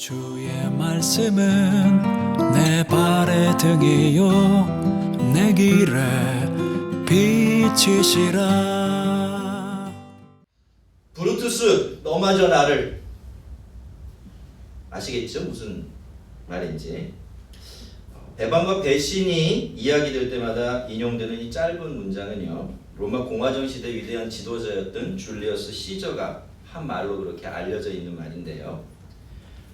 주의 말씀은 내 발의 등이요 내 길에 빛이시라. 브루투스 너마저 나를. 아시겠죠? 무슨 말인지. 어, 배반과 배신이 이야기될 때마다 인용되는 이 짧은 문장은요 로마 공화정 시대 위대한 지도자였던 줄리어스 시저가 한 말로 그렇게 알려져 있는 말인데요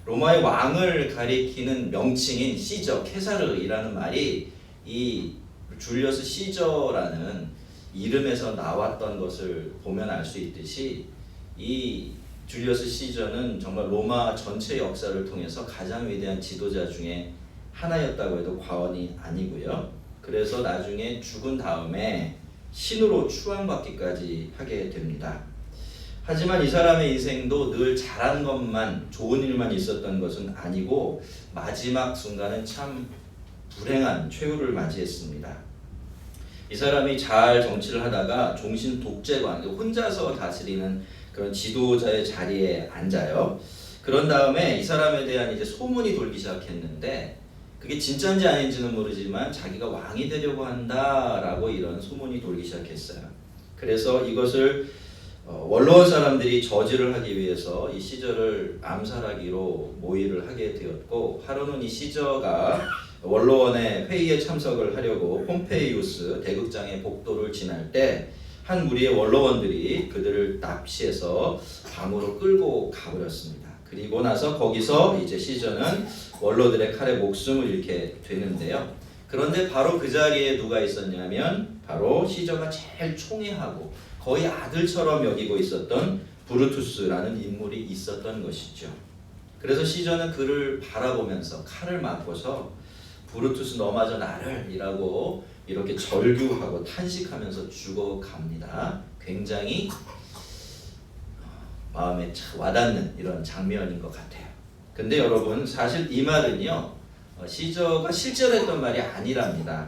로마의 왕을 가리키는 명칭인 시저 케사르이라는 말이 이 줄리어스 시저라는 이름에서 나왔던 것을 보면 알 수 있듯이 이 줄리어스 시저는 정말 로마 전체 역사를 통해서 가장 위대한 지도자 중에 하나였다고 해도 과언이 아니고요. 그래서 나중에 죽은 다음에 신으로 추앙받기까지 하게 됩니다. 하지만 이 사람의 인생도 늘 잘한 것만 좋은 일만 있었던 것은 아니고 마지막 순간은 참 불행한 최후를 맞이했습니다. 이 사람이 잘 정치를 하다가 종신 독재관, 혼자서 다스리는 그런 지도자의 자리에 앉아요. 그런 다음에 이 사람에 대한 이제 소문이 돌기 시작했는데 그게 진짜인지 아닌지는 모르지만 자기가 왕이 되려고 한다라고 이런 소문이 돌기 시작했어요. 그래서 이것을 어, 원로원 사람들이 저지를 하기 위해서 이 시저를 암살하기로 모의를 하게 되었고 하루는 이 시저가 원로원의 회의에 참석을 하려고 폼페이우스 대극장의 복도를 지날 때 한 무리의 원로원들이 그들을 납치해서 방으로 끌고 가버렸습니다. 그리고 나서 거기서 이제 시저는 원로들의 칼에 목숨을 잃게 되는데요. 그런데 바로 그 자리에 누가 있었냐면 바로 시저가 제일 총애하고 거의 아들처럼 여기고 있었던 브루투스라는 인물이 있었던 것이죠. 그래서 시저는 그를 바라보면서 칼을 맞고서 브루투스 너마저 나를 이라고 이렇게 절규하고 탄식하면서 죽어갑니다. 굉장히 마음에 참 와닿는 이런 장면인 것 같아요. 근데 여러분 사실 이 말은요 어, 시저가 실제로 했던 말이 아니랍니다.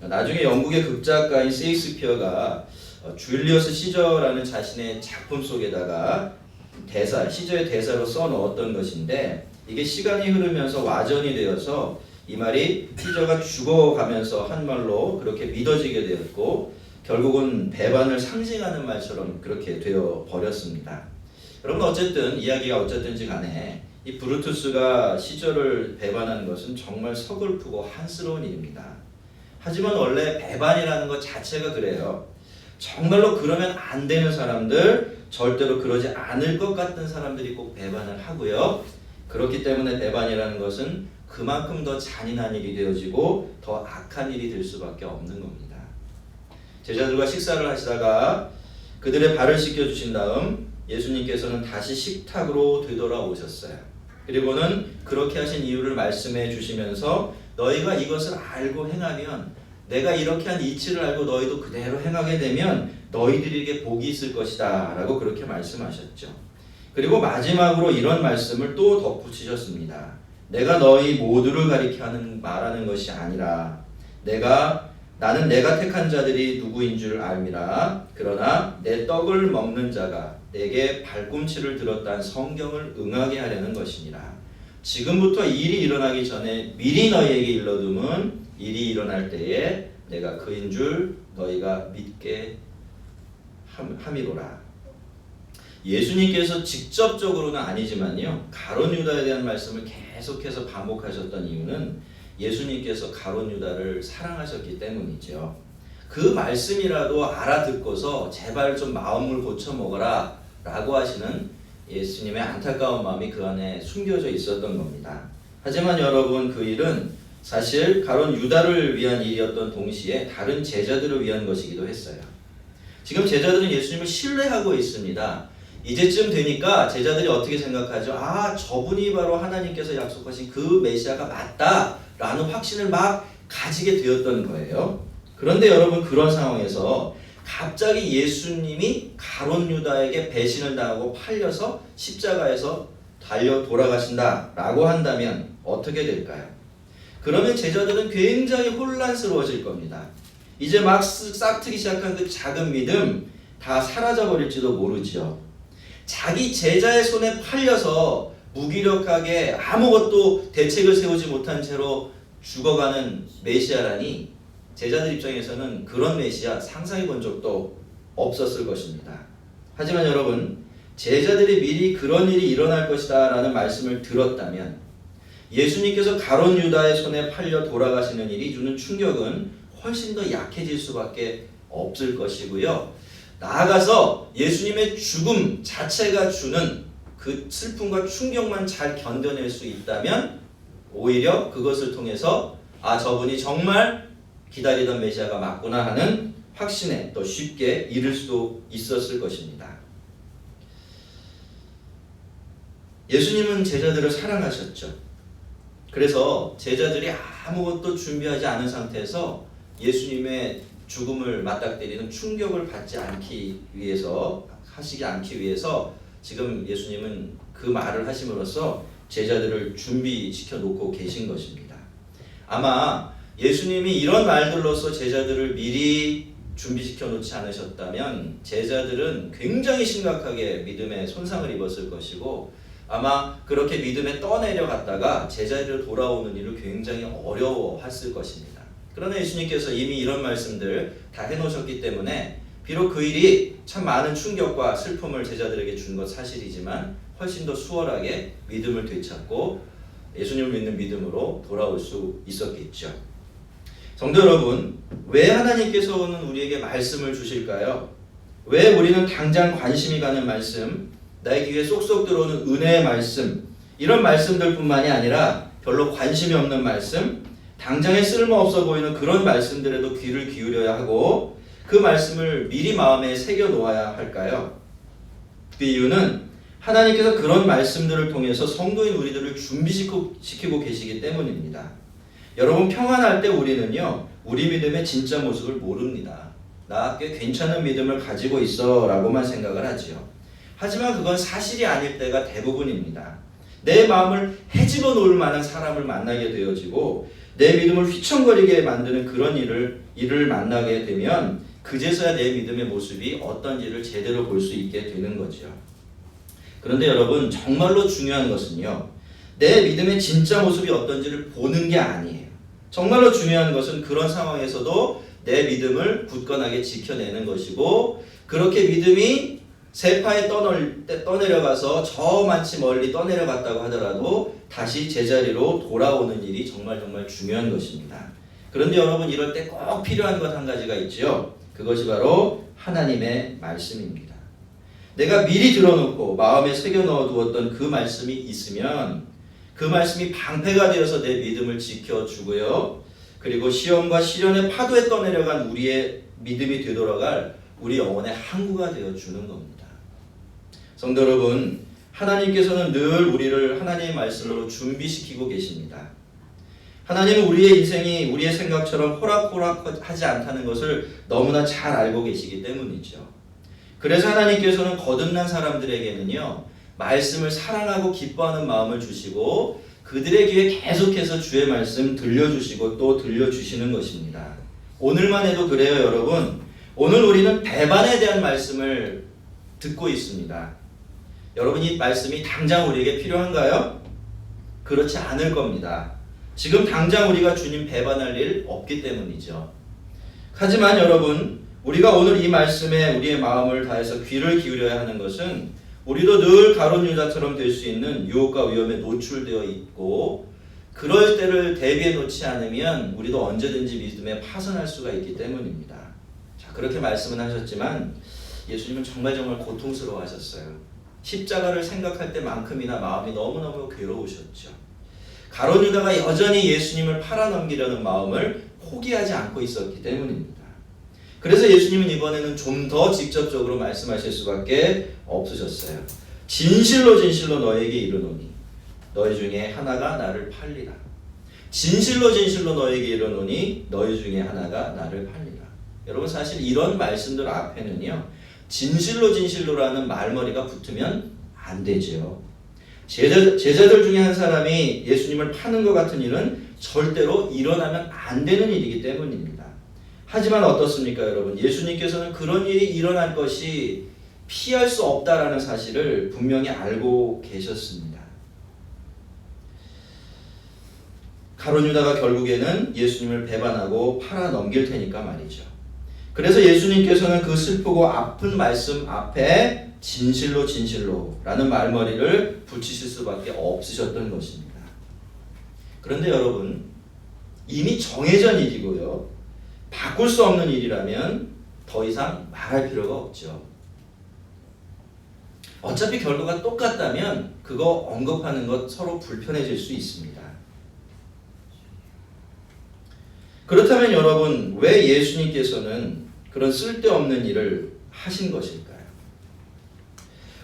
나중에 영국의 극작가인 세익스피어가 어, 줄리어스 시저라는 자신의 작품 속에다가 대사 시저의 대사로 써 넣었던 것인데 이게 시간이 흐르면서 와전이 되어서 이 말이 시저가 죽어가면서 한 말로 그렇게 믿어지게 되었고 결국은 배반을 상징하는 말처럼 그렇게 되어 버렸습니다. 여러분 어쨌든 이야기가 어쨌든지 간에 이 브루투스가 시저를 배반하는 것은 정말 서글프고 한스러운 일입니다. 하지만 원래 배반이라는 것 자체가 그래요. 정말로 그러면 안 되는 사람들, 절대로 그러지 않을 것 같은 사람들이 꼭 배반을 하고요. 그렇기 때문에 배반이라는 것은 그만큼 더 잔인한 일이 되어지고 더 악한 일이 될 수밖에 없는 겁니다. 제자들과 식사를 하시다가 그들의 발을 씻겨 주신 다음 예수님께서는 다시 식탁으로 되돌아오셨어요. 그리고는 그렇게 하신 이유를 말씀해 주시면서 너희가 이것을 알고 행하면 내가 이렇게 한 이치를 알고 너희도 그대로 행하게 되면 너희들에게 복이 있을 것이다 라고 그렇게 말씀하셨죠. 그리고 마지막으로 이런 말씀을 또 덧붙이셨습니다. 내가 너희 모두를 가리켜 하는 말하는 것이 아니라 내가 나는 내가 택한 자들이 누구인 줄 알미라 그러나 내 떡을 먹는 자가 내게 발꿈치를 들었다는 성경을 응하게 하려는 것이니라 지금부터 일이 일어나기 전에 미리 너희에게 일러둠은 일이 일어날 때에 내가 그인 줄 너희가 믿게 함- 함이로라 예수님께서 직접적으로는 아니지만요 가론 유다에 대한 말씀을 계속해서 반복하셨던 이유는 예수님께서 가론 유다를 사랑하셨기 때문이죠. 그 말씀이라도 알아듣고서 제발 좀 마음을 고쳐 먹어라 라고 하시는 예수님의 안타까운 마음이 그 안에 숨겨져 있었던 겁니다. 하지만 여러분 그 일은 사실 가론 유다를 위한 일이었던 동시에 다른 제자들을 위한 것이기도 했어요. 지금 제자들은 예수님을 신뢰하고 있습니다. 이제쯤 되니까 제자들이 어떻게 생각하죠? 아, 저분이 바로 하나님께서 약속하신 그 메시아가 맞다라는 확신을 막 가지게 되었던 거예요. 그런데 여러분 그런 상황에서 갑자기 예수님이 가론 유다에게 배신을 당하고 팔려서 십자가에서 달려 돌아가신다라고 한다면 어떻게 될까요? 그러면 제자들은 굉장히 혼란스러워질 겁니다. 이제 막 쓱- 싹트기 시작한 그 작은 믿음 다 사라져 버릴지도 모르죠. 자기 제자의 손에 팔려서 무기력하게 아무것도 대책을 세우지 못한 채로 죽어가는 메시아라니 제자들 입장에서는 그런 메시아 상상해 본 적도 없었을 것입니다. 하지만 여러분 제자들이 미리 그런 일이 일어날 것이다 라는 말씀을 들었다면 예수님께서 가론 유다의 손에 팔려 돌아가시는 일이 주는 충격은 훨씬 더 약해질 수밖에 없을 것이고요. 나아가서 예수님의 죽음 자체가 주는 그 슬픔과 충격만 잘 견뎌낼 수 있다면 오히려 그것을 통해서 아 저분이 정말 기다리던 메시아가 맞구나 하는 확신에 더 쉽게 이를 수도 있었을 것입니다. 예수님은 제자들을 사랑하셨죠. 그래서 제자들이 아무것도 준비하지 않은 상태에서 예수님의 죽음을 맞닥뜨리는 충격을 받지 않기 위해서 하시지 않기 위해서 지금 예수님은 그 말을 하심으로써 제자들을 준비시켜 놓고 계신 것입니다. 아마 예수님이 이런 말들로서 제자들을 미리 준비시켜 놓지 않으셨다면 제자들은 굉장히 심각하게 믿음에 손상을 입었을 것이고 아마 그렇게 믿음에 떠내려갔다가 제자리로 돌아오는 일을 굉장히 어려워했을 것입니다. 그러나 예수님께서 이미 이런 말씀들 다 해놓으셨기 때문에 비록 그 일이 참 많은 충격과 슬픔을 제자들에게 준 것 사실이지만 훨씬 더 수월하게 믿음을 되찾고 예수님을 믿는 믿음으로 돌아올 수 있었겠죠. 성도 여러분, 왜 하나님께서는 우리에게 말씀을 주실까요? 왜 우리는 당장 관심이 가는 말씀, 나의 귀에 쏙쏙 들어오는 은혜의 말씀, 이런 말씀들뿐만이 아니라 별로 관심이 없는 말씀, 당장에 쓸모없어 보이는 그런 말씀들에도 귀를 기울여야 하고 그 말씀을 미리 마음에 새겨 놓아야 할까요? 그 이유는 하나님께서 그런 말씀들을 통해서 성도인 우리들을 준비시키고 계시기 때문입니다. 여러분 평안할 때 우리는요 우리 믿음의 진짜 모습을 모릅니다. 나 꽤 괜찮은 믿음을 가지고 있어라고만 생각을 하지요. 하지만 그건 사실이 아닐 때가 대부분입니다. 내 마음을 헤집어 놓을 만한 사람을 만나게 되어지고 내 믿음을 휘청거리게 만드는 그런 일을 일을 만나게 되면 그제서야 내 믿음의 모습이 어떤지를 제대로 볼 수 있게 되는 거죠. 그런데 여러분 정말로 중요한 것은요. 내 믿음의 진짜 모습이 어떤지를 보는 게 아니에요. 정말로 중요한 것은 그런 상황에서도 내 믿음을 굳건하게 지켜내는 것이고 그렇게 믿음이 세파에 떠널, 떠내려가서 저 많지 멀리 떠내려갔다고 하더라도 다시 제자리로 돌아오는 일이 정말 정말 중요한 것입니다. 그런데 여러분 이럴 때 꼭 필요한 것 한 가지가 있죠. 그것이 바로 하나님의 말씀입니다. 내가 미리 들어놓고 마음에 새겨 넣어 두었던 그 말씀이 있으면 그 말씀이 방패가 되어서 내 믿음을 지켜주고요. 그리고 시험과 시련의 파도에 떠내려간 우리의 믿음이 되돌아갈 우리 영혼의 항구가 되어 주는 겁니다. 성도 여러분, 하나님께서는 늘 우리를 하나님의 말씀으로 준비시키고 계십니다. 하나님은 우리의 인생이 우리의 생각처럼 호락호락하지 않다는 것을 너무나 잘 알고 계시기 때문이죠. 그래서 하나님께서는 거듭난 사람들에게는요, 말씀을 사랑하고 기뻐하는 마음을 주시고, 그들의 귀에 계속해서 주의 말씀 들려주시고 또 들려주시는 것입니다. 오늘만 해도 그래요, 여러분. 오늘 우리는 배반에 대한 말씀을 듣고 있습니다. 여러분 이 말씀이 당장 우리에게 필요한가요? 그렇지 않을 겁니다. 지금 당장 우리가 주님 배반할 일 없기 때문이죠. 하지만 여러분, 우리가 오늘 이 말씀에 우리의 마음을 다해서 귀를 기울여야 하는 것은 우리도 늘 가론 유다처럼 될 수 있는 유혹과 위험에 노출되어 있고 그럴 때를 대비해 놓지 않으면 우리도 언제든지 믿음에 파산할 수가 있기 때문입니다. 자, 그렇게 말씀은 하셨지만 예수님은 정말 정말 고통스러워 하셨어요. 십자가를 생각할 때만큼이나 마음이 너무너무 괴로우셨죠. 가론 유다가 여전히 예수님을 팔아넘기려는 마음을 포기하지 않고 있었기 때문입니다. 그래서 예수님은 이번에는 좀 더 직접적으로 말씀하실 수밖에 없으셨어요. 진실로 진실로 너에게 이르노니 너희 중에 하나가 나를 팔리라. 진실로 진실로 너에게 이르노니 너희 중에 하나가 나를 팔리라. 여러분 사실 이런 말씀들 앞에는요. 진실로 진실로라는 말머리가 붙으면 안 되지요. 제자, 제자들 중에 한 사람이 예수님을 파는 것 같은 일은 절대로 일어나면 안 되는 일이기 때문입니다. 하지만 어떻습니까, 여러분? 예수님께서는 그런 일이 일어날 것이 피할 수 없다라는 사실을 분명히 알고 계셨습니다. 가론 유다가 결국에는 예수님을 배반하고 팔아 넘길 테니까 말이죠. 그래서 예수님께서는 그 슬프고 아픈 말씀 앞에 진실로 진실로 라는 말머리를 붙이실 수밖에 없으셨던 것입니다. 그런데 여러분 이미 정해진 일이고요. 바꿀 수 없는 일이라면 더 이상 말할 필요가 없죠. 어차피 결과가 똑같다면 그거 언급하는 것 서로 불편해질 수 있습니다. 그렇다면 여러분 왜 예수님께서는 그런 쓸데없는 일을 하신 것일까요?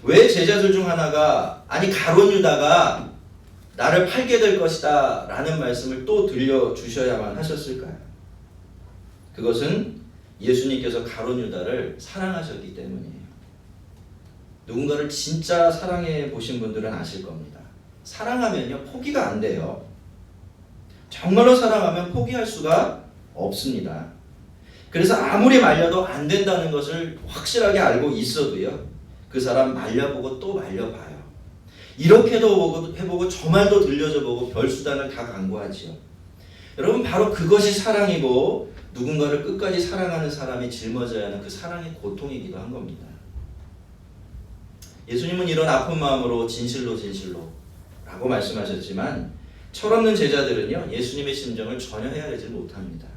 왜 제자들 중 하나가 아니 가론 유다가 나를 팔게 될 것이다 라는 말씀을 또 들려 주셔야만 하셨을까요? 그것은 예수님께서 가론 유다를 사랑하셨기 때문이에요. 누군가를 진짜 사랑해 보신 분들은 아실 겁니다. 사랑하면요 포기가 안 돼요. 정말로 사랑하면 포기할 수가 없습니다. 그래서 아무리 말려도 안 된다는 것을 확실하게 알고 있어도요 그 사람 말려보고 또 말려봐요. 이렇게도 보고 해보고 저 말도 들려줘 보고 별 수단을 다 강구하지요. 여러분 바로 그것이 사랑이고 누군가를 끝까지 사랑하는 사람이 짊어져야 하는 그 사랑의 고통이기도 한 겁니다. 예수님은 이런 아픈 마음으로 진실로 진실로 라고 말씀하셨지만 철없는 제자들은요 예수님의 심정을 전혀 헤아리지 못합니다.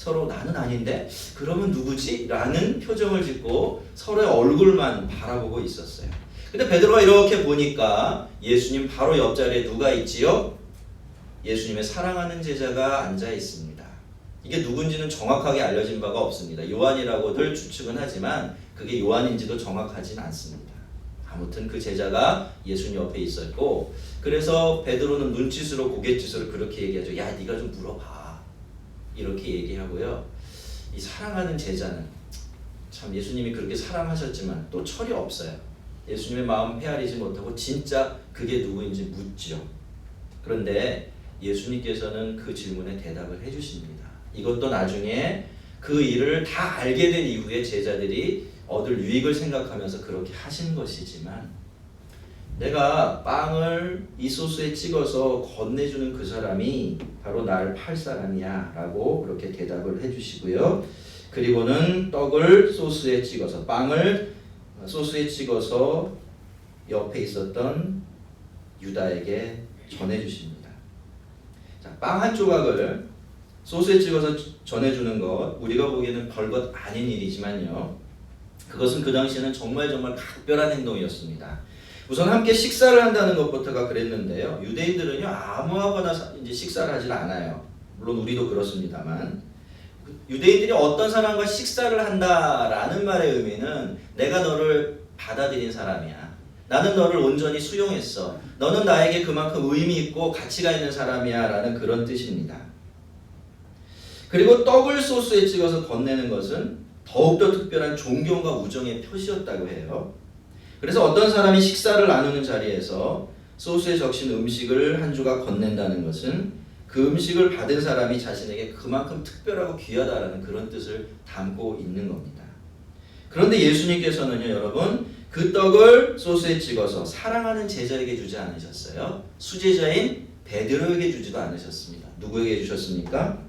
서로 나는 아닌데 그러면 누구지? 라는 표정을 짓고 서로의 얼굴만 바라보고 있었어요. 근데 베드로가 이렇게 보니까 예수님 바로 옆자리에 누가 있지요? 예수님의 사랑하는 제자가 앉아 있습니다. 이게 누군지는 정확하게 알려진 바가 없습니다. 요한이라고들 추측은 하지만 그게 요한인지도 정확하진 않습니다. 아무튼 그 제자가 예수님 옆에 있었고 그래서 베드로는 눈짓으로 고갯짓으로 그렇게 얘기하죠. 야 네가 좀 물어봐. 이렇게 얘기하고요. 이 사랑하는 제자는 참 예수님이 그렇게 사랑하셨지만 또 철이 없어요. 예수님의 마음 헤아리지 못하고 진짜 그게 누구인지 묻죠. 그런데 예수님께서는 그 질문에 대답을 해주십니다. 이것도 나중에 그 일을 다 알게 된 이후에 제자들이 얻을 유익을 생각하면서 그렇게 하신 것이지만 내가 빵을 이 소스에 찍어서 건네주는 그 사람이 바로 나를 팔 사람이야 라고 그렇게 대답을 해주시고요. 그리고는 떡을 소스에 찍어서 빵을 소스에 찍어서 옆에 있었던 유다에게 전해주십니다. 자, 빵 한 조각을 소스에 찍어서 전해주는 것 우리가 보기에는 별것 아닌 일이지만요. 그것은 그 당시에는 정말 정말 각별한 행동이었습니다. 우선 함께 식사를 한다는 것부터가 그랬는데요. 유대인들은요 아무하거나 사- 이제 식사를 하질 않아요. 물론 우리도 그렇습니다만 유대인들이 어떤 사람과 식사를 한다라는 말의 의미는 내가 너를 받아들인 사람이야. 나는 너를 온전히 수용했어. 너는 나에게 그만큼 의미 있고 가치가 있는 사람이야라는 그런 뜻입니다. 그리고 떡을 소스에 찍어서 건네는 것은 더욱더 특별한 존경과 우정의 표시였다고 해요. 그래서 어떤 사람이 식사를 나누는 자리에서 소스에 적신 음식을 한 조각 건넨다는 것은 그 음식을 받은 사람이 자신에게 그만큼 특별하고 귀하다라는 그런 뜻을 담고 있는 겁니다. 그런데 예수님께서는요, 여러분, 그 떡을 소스에 찍어서 사랑하는 제자에게 주지 않으셨어요. 수제자인 베드로에게 주지도 않으셨습니다. 누구에게 주셨습니까?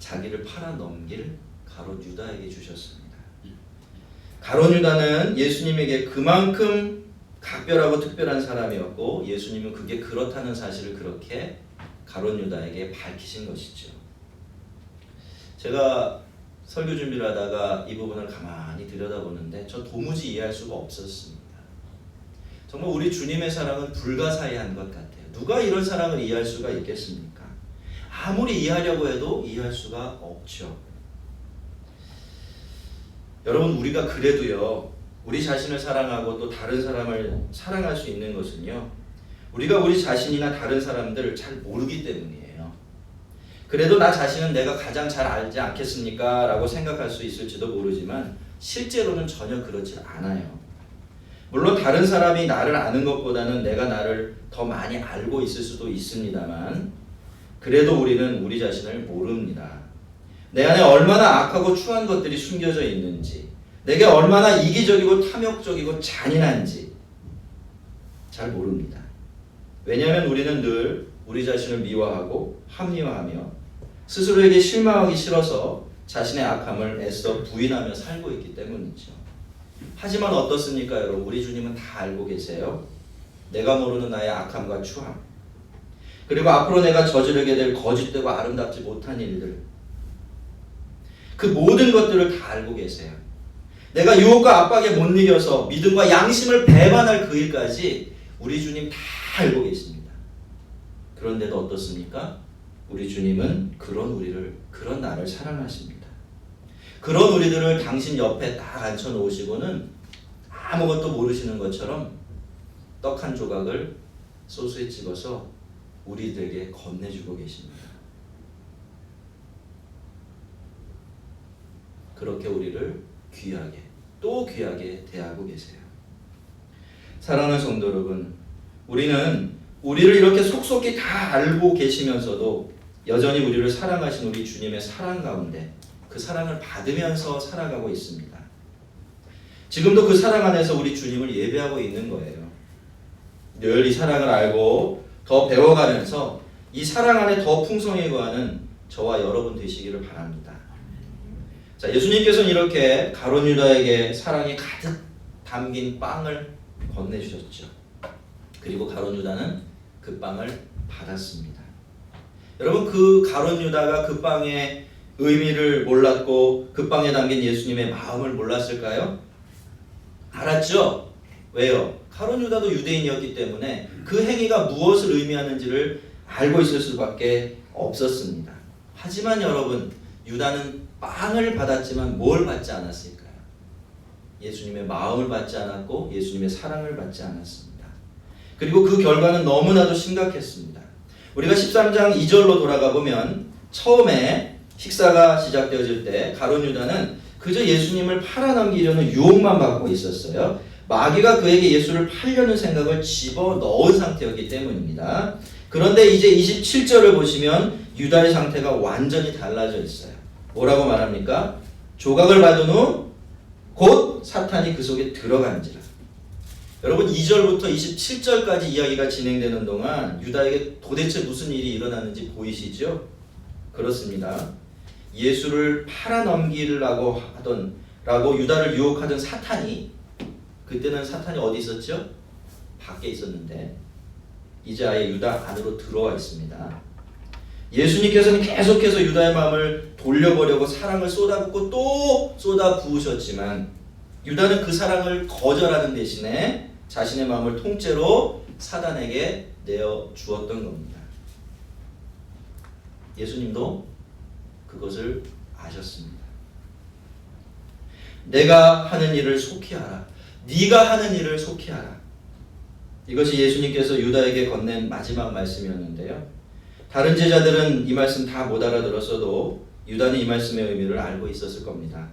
자기를 팔아 넘길 가롯 유다에게 주셨습니다. 가론 유다는 예수님에게 그만큼 각별하고 특별한 사람이었고 예수님은 그게 그렇다는 사실을 그렇게 가론 유다에게 밝히신 것이죠. 제가 설교 준비를 하다가 이 부분을 가만히 들여다보는데 저 도무지 이해할 수가 없었습니다. 정말 우리 주님의 사랑은 불가사의한 것 같아요. 누가 이런 사랑을 이해할 수가 있겠습니까? 아무리 이해하려고 해도 이해할 수가 없죠. 여러분 우리가 그래도요 우리 자신을 사랑하고 또 다른 사람을 사랑할 수 있는 것은요 우리가 우리 자신이나 다른 사람들을 잘 모르기 때문이에요. 그래도 나 자신은 내가 가장 잘 알지 않겠습니까? 라고 생각할 수 있을지도 모르지만 실제로는 전혀 그렇지 않아요. 물론 다른 사람이 나를 아는 것보다는 내가 나를 더 많이 알고 있을 수도 있습니다만 그래도 우리는 우리 자신을 모릅니다. 내 안에 얼마나 악하고 추한 것들이 숨겨져 있는지, 내게 얼마나 이기적이고 탐욕적이고 잔인한지 잘 모릅니다. 왜냐하면 우리는 늘 우리 자신을 미워하고 합리화하며 스스로에게 실망하기 싫어서 자신의 악함을 애써 부인하며 살고 있기 때문이죠. 하지만 어떻습니까, 여러분? 우리 주님은 다 알고 계세요. 내가 모르는 나의 악함과 추함. 그리고 앞으로 내가 저지르게 될 거짓되고 아름답지 못한 일들. 그 모든 것들을 다 알고 계세요. 내가 유혹과 압박에 못 이겨서 믿음과 양심을 배반할 그 일까지 우리 주님 다 알고 계십니다. 그런데도 어떻습니까? 우리 주님은 그런 우리를, 그런 나를 사랑하십니다. 그런 우리들을 당신 옆에 딱 앉혀 놓으시고는 아무것도 모르시는 것처럼 떡 한 조각을 소스에 찍어서 우리들에게 건네주고 계십니다. 그렇게 우리를 귀하게 또 귀하게 대하고 계세요. 사랑하는 성도 여러분, 우리는 우리를 이렇게 속속히 다 알고 계시면서도 여전히 우리를 사랑하신 우리 주님의 사랑 가운데 그 사랑을 받으면서 살아가고 있습니다. 지금도 그 사랑 안에서 우리 주님을 예배하고 있는 거예요. 늘 이 사랑을 알고 더 배워가면서 이 사랑 안에 더 풍성해 가는 저와 여러분 되시기를 바랍니다. 자, 예수님께서는 이렇게 가론 유다에게 사랑이 가득 담긴 빵을 건네주셨죠. 그리고 가론 유다는 그 빵을 받았습니다. 여러분 그 가론 유다가 그 빵의 의미를 몰랐고 그 빵에 담긴 예수님의 마음을 몰랐을까요? 알았죠. 왜요? 가론 유다도 유대인이었기 때문에 그 행위가 무엇을 의미하는지를 알고 있을 수밖에 없었습니다. 하지만 여러분 유다는 빵을 받았지만 뭘 받지 않았을까요? 예수님의 마음을 받지 않았고 예수님의 사랑을 받지 않았습니다. 그리고 그 결과는 너무나도 심각했습니다. 우리가 13장 2절로 돌아가 보면 처음에 식사가 시작되어질 때 가론 유다는 그저 예수님을 팔아넘기려는 유혹만 받고 있었어요. 마귀가 그에게 예수를 팔려는 생각을 집어 넣은 상태였기 때문입니다. 그런데 이제 27절을 보시면 유다의 상태가 완전히 달라져 있어요. 뭐라고 말합니까? 조각을 받은 후 곧 사탄이 그 속에 들어간지라. 여러분 2절부터 27절까지 이야기가 진행되는 동안 유다에게 도대체 무슨 일이 일어났는지 보이시죠? 그렇습니다. 예수를 팔아넘기려고 하던 라고 유다를 유혹하던 사탄이 그때는 사탄이 어디 있었죠? 밖에 있었는데 이제 아예 유다 안으로 들어와 있습니다. 예수님께서는 계속해서 유다의 마음을 돌려보려고 사랑을 쏟아붓고 또 쏟아 부으셨지만 유다는 그 사랑을 거절하는 대신에 자신의 마음을 통째로 사단에게 내어 주었던 겁니다. 예수님도 그것을 아셨습니다. 내가 하는 일을 속히 하라. 네가 하는 일을 속히 하라. 이것이 예수님께서 유다에게 건넨 마지막 말씀이었는데요. 다른 제자들은 이 말씀 다 못 알아들었어도 유다는 이 말씀의 의미를 알고 있었을 겁니다.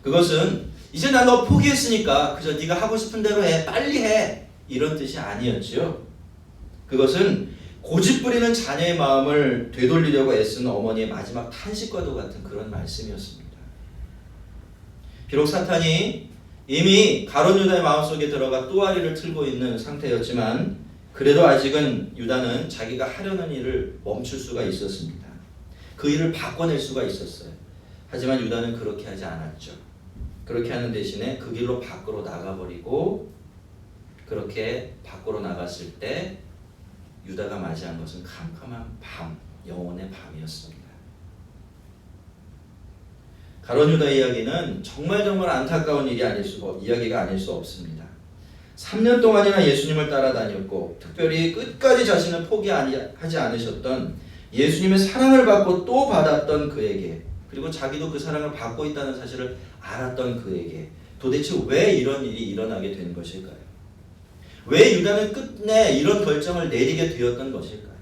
그것은 이제 난너 포기했으니까 그저 네가 하고 싶은 대로 해 빨리 해 이런 뜻이 아니었지요. 그것은 고집 부리는 자녀의 마음을 되돌리려고 애쓰는 어머니의 마지막 탄식과도 같은 그런 말씀이었습니다. 비록 사탄이 이미 가론 유다의 마음속에 들어가 또아리를 틀고 있는 상태였지만 그래도 아직은 유다는 자기가 하려는 일을 멈출 수가 있었습니다. 그 일을 바꿔낼 수가 있었어요. 하지만 유다는 그렇게 하지 않았죠. 그렇게 하는 대신에 그 길로 밖으로 나가버리고 그렇게 밖으로 나갔을 때 유다가 맞이한 것은 캄캄한 밤, 영혼의 밤이었습니다. 가론 유다 이야기는 정말 정말 안타까운 일이 아닐 수 이야기가 아닐 수 없습니다. 3년 동안이나 예수님을 따라다녔고 특별히 끝까지 자신을 포기하지 않으셨던 예수님의 사랑을 받고 또 받았던 그에게 그리고 자기도 그 사랑을 받고 있다는 사실을 알았던 그에게 도대체 왜 이런 일이 일어나게 된 것일까요? 왜 유다는 끝내 이런 결정을 내리게 되었던 것일까요?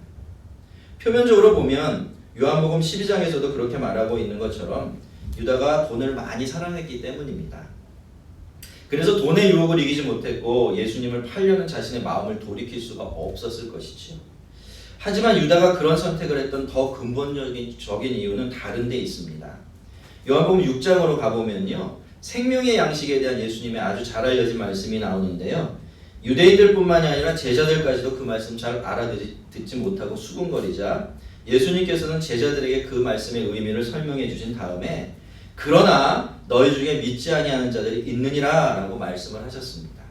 표면적으로 보면 요한복음 12장에서도 그렇게 말하고 있는 것처럼 유다가 돈을 많이 사랑했기 때문입니다. 그래서 돈의 유혹을 이기지 못했고 예수님을 팔려는 자신의 마음을 돌이킬 수가 없었을 것이지요. 하지만 유다가 그런 선택을 했던 더 근본적인 적인 이유는 다른 데 있습니다. 요한복음 6장으로 가보면요. 생명의 양식에 대한 예수님의 아주 잘 알려진 말씀이 나오는데요. 유대인들뿐만이 아니라 제자들까지도 그 말씀 잘 알아들이 듣지 못하고 수군거리자 예수님께서는 제자들에게 그 말씀의 의미를 설명해 주신 다음에 그러나 너희 중에 믿지 아니하는 자들이 있느니라라고 말씀을 하셨습니다.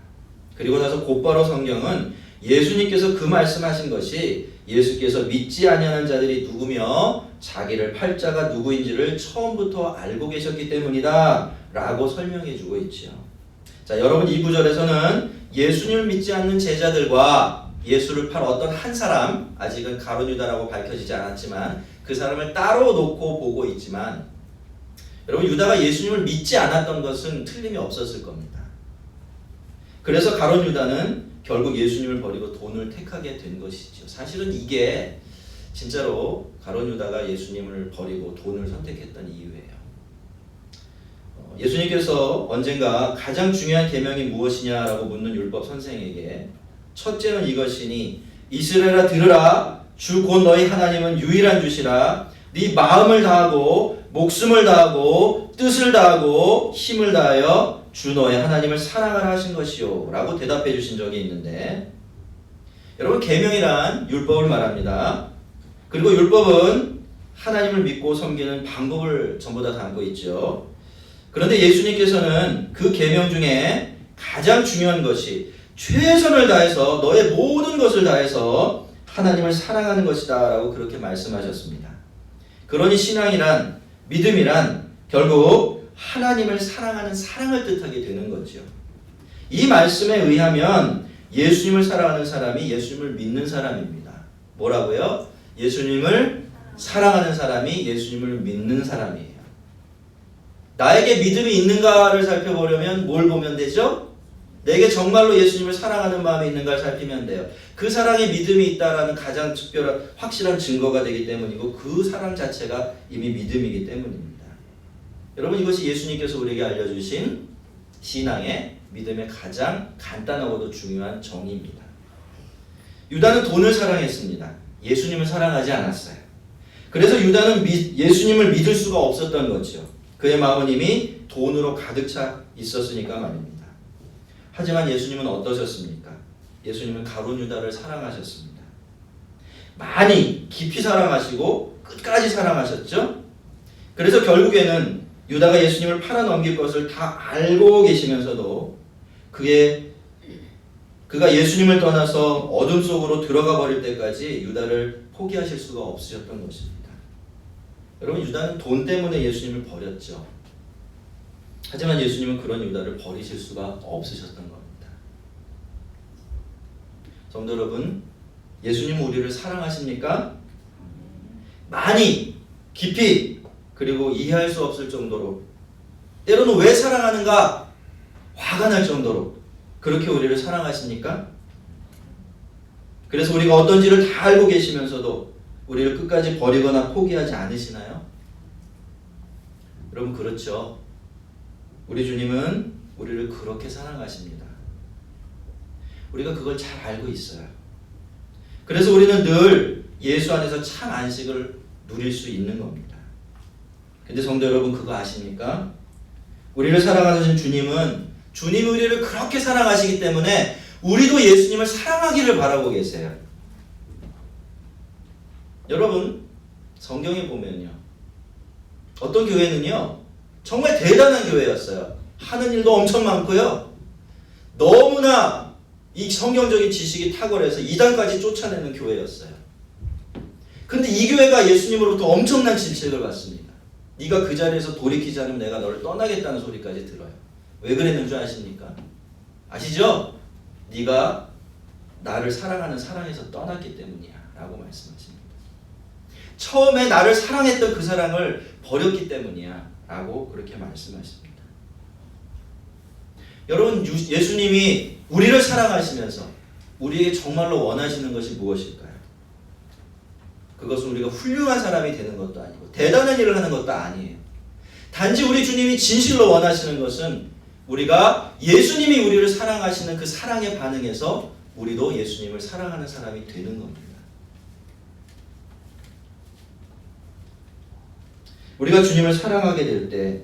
그리고 나서 곧바로 성경은 예수님께서 그 말씀하신 것이 예수께서 믿지 아니하는 자들이 누구며 자기를 팔자가 누구인지를 처음부터 알고 계셨기 때문이다라고 설명해 주고 있지요. 자, 여러분 이 구절에서는 예수님을 믿지 않는 제자들과 예수를 팔 어떤 한 사람, 아직은 가론 유다라고 밝혀지지 않았지만 그 사람을 따로 놓고 보고 있지만 여러분 유다가 예수님을 믿지 않았던 것은 틀림이 없었을 겁니다. 그래서 가론 유다는 결국 예수님을 버리고 돈을 택하게 된 것이죠. 사실은 이게 진짜로 가론 유다가 예수님을 버리고 돈을 선택했던 이유예요. 어, 예수님께서 언젠가 가장 중요한 계명이 무엇이냐라고 묻는 율법 선생에게 첫째는 이것이니 이스라엘아 들으라 주 곧 너희 하나님은 유일한 주시라 네 마음을 다하고 목숨을 다하고 뜻을 다하고 힘을 다하여 주 너의 하나님을 사랑하라 하신 것이요 라고 대답해 주신 적이 있는데 여러분 계명이란 율법을 말합니다. 그리고 율법은 하나님을 믿고 섬기는 방법을 전부 다 담고 있죠. 그런데 예수님께서는 그 계명 중에 가장 중요한 것이 최선을 다해서 너의 모든 것을 다해서 하나님을 사랑하는 것이다라고 그렇게 말씀하셨습니다. 그러니 신앙이란 믿음이란 결국 하나님을 사랑하는 사랑을 뜻하게 되는 거죠. 이 말씀에 의하면 예수님을 사랑하는 사람이 예수님을 믿는 사람입니다. 뭐라고요? 예수님을 사랑하는 사람이 예수님을 믿는 사람이에요. 나에게 믿음이 있는가를 살펴보려면 뭘 보면 되죠? 내게 정말로 예수님을 사랑하는 마음이 있는가를 살피면 돼요. 그 사랑에 믿음이 있다라는 가장 특별한 확실한 증거가 되기 때문이고 그 사랑 자체가 이미 믿음이기 때문입니다. 여러분 이것이 예수님께서 우리에게 알려주신 신앙의 믿음의 가장 간단하고도 중요한 정의입니다. 유다는 돈을 사랑했습니다. 예수님을 사랑하지 않았어요. 그래서 유다는 미, 예수님을 믿을 수가 없었던 거죠. 그의 마음은 이미 돈으로 가득 차 있었으니까 말입니다. 하지만 예수님은 어떠셨습니까? 예수님은 가론 유다를 사랑하셨습니다. 많이 깊이 사랑하시고 끝까지 사랑하셨죠. 그래서 결국에는 유다가 예수님을 팔아 넘길 것을 다 알고 계시면서도 그의 그가 예수님을 떠나서 어둠 속으로 들어가 버릴 때까지 유다를 포기하실 수가 없으셨던 것입니다. 여러분 유다는 돈 때문에 예수님을 버렸죠. 하지만 예수님은 그런 유다를 버리실 수가 없으셨던 겁니다. 성도 여러분, 예수님은 우리를 사랑하십니까? 많이, 깊이, 그리고 이해할 수 없을 정도로 때로는 왜 사랑하는가 화가 날 정도로 그렇게 우리를 사랑하십니까? 그래서 우리가 어떤지를 다 알고 계시면서도 우리를 끝까지 버리거나 포기하지 않으시나요? 여러분 그렇죠. 우리 주님은 우리를 그렇게 사랑하십니다. 우리가 그걸 잘 알고 있어요. 그래서 우리는 늘 예수 안에서 참 안식을 누릴 수 있는 겁니다. 근데 성도 여러분 그거 아십니까? 우리를 사랑하신 주님은 주님이 우리를 그렇게 사랑하시기 때문에 우리도 예수님을 사랑하기를 바라고 계세요. 여러분 성경에 보면요. 어떤 교회는요. 정말 대단한 교회였어요. 하는 일도 엄청 많고요. 너무나 이 성경적인 지식이 탁월해서 이단까지 쫓아내는 교회였어요. 근데 이 교회가 예수님으로부터 엄청난 질책을 받습니다. 네가 그 자리에서 돌이키지 않으면 내가 너를 떠나겠다는 소리까지 들어요. 왜 그랬는 줄 아십니까? 아시죠? 네가 나를 사랑하는 사랑에서 떠났기 때문이야 라고 말씀하십니다. 처음에 나를 사랑했던 그 사랑을 버렸기 때문이야 라고 그렇게 말씀하십니다. 여러분 예수님이 우리를 사랑하시면서 우리에게 정말로 원하시는 것이 무엇일까요? 그것은 우리가 훌륭한 사람이 되는 것도 아니고 대단한 일을 하는 것도 아니에요. 단지 우리 주님이 진실로 원하시는 것은 우리가 예수님이 우리를 사랑하시는 그 사랑에 반응해서 우리도 예수님을 사랑하는 사람이 되는 겁니다. 우리가 주님을 사랑하게 될 때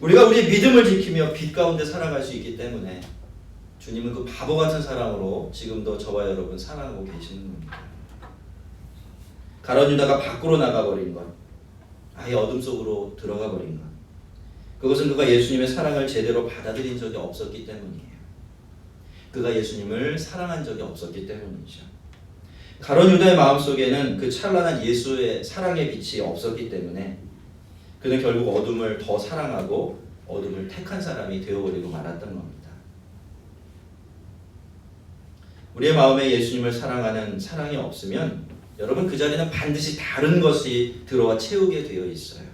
우리가 우리의 믿음을 지키며 빛 가운데 살아갈 수 있기 때문에 주님은 그 바보 같은 사랑으로 지금도 저와 여러분 사랑하고 계시는 겁니다. 가론 유다가 밖으로 나가버린 것, 아예 어둠 속으로 들어가 버린 것. 그것은 그가 예수님의 사랑을 제대로 받아들인 적이 없었기 때문이에요. 그가 예수님을 사랑한 적이 없었기 때문이죠. 가론 유다의 마음속에는 그 찬란한 예수의 사랑의 빛이 없었기 때문에 그는 결국 어둠을 더 사랑하고 어둠을 택한 사람이 되어버리고 말았던 겁니다. 우리의 마음에 예수님을 사랑하는 사랑이 없으면 여러분 그 자리는 반드시 다른 것이 들어와 채우게 되어 있어요.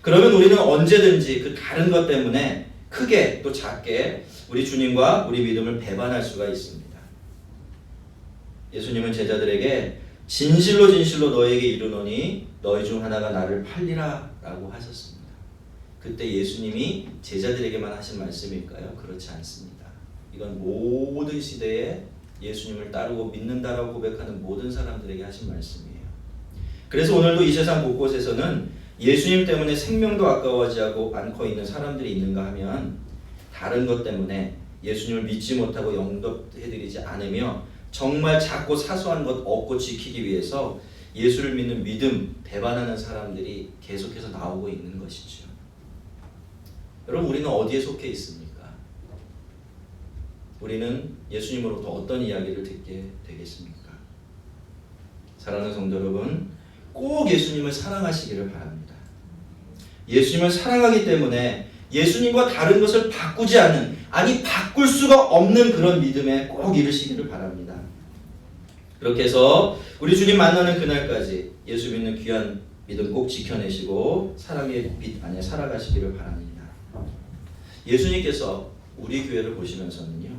그러면 우리는 언제든지 그 다른 것 때문에 크게 또 작게 우리 주님과 우리 믿음을 배반할 수가 있습니다. 예수님은 제자들에게 진실로 진실로 너에게 이르노니 너희 중 하나가 나를 팔리라 라고 하셨습니다. 그때 예수님이 제자들에게만 하신 말씀일까요? 그렇지 않습니다. 이건 모든 시대에 예수님을 따르고 믿는다라고 고백하는 모든 사람들에게 하신 말씀이에요. 그래서 오늘도 이 세상 곳곳에서는 예수님 때문에 생명도 아까워하지 않고 있는 사람들이 있는가 하면 다른 것 때문에 예수님을 믿지 못하고 영접해드리지 않으며 정말 작고 사소한 것 얻고 지키기 위해서 예수를 믿는 믿음 배반하는 사람들이 계속해서 나오고 있는 것이죠. 여러분 우리는 어디에 속해 있습니까? 우리는 예수님으로부터 어떤 이야기를 듣게 되겠습니까? 사랑하는 성도 여러분, 꼭 예수님을 사랑하시기를 바랍니다. 예수님을 사랑하기 때문에 예수님과 다른 것을 바꾸지 않는 아니 바꿀 수가 없는 그런 믿음에 꼭 이르시기를 바랍니다. 그렇게 해서 우리 주님 만나는 그날까지 예수 믿는 귀한 믿음 꼭 지켜내시고 사랑의 빛 안에 살아가시기를 바랍니다. 예수님께서 우리 교회를 보시면서는요.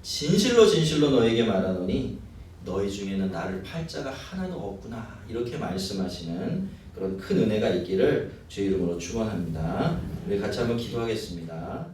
진실로 진실로 너에게 말하노니 너희 중에는 나를 팔 자가 하나도 없구나 이렇게 말씀하시는 그런 큰 은혜가 있기를 주의 이름으로 축원합니다. 우리 같이 한번 기도하겠습니다.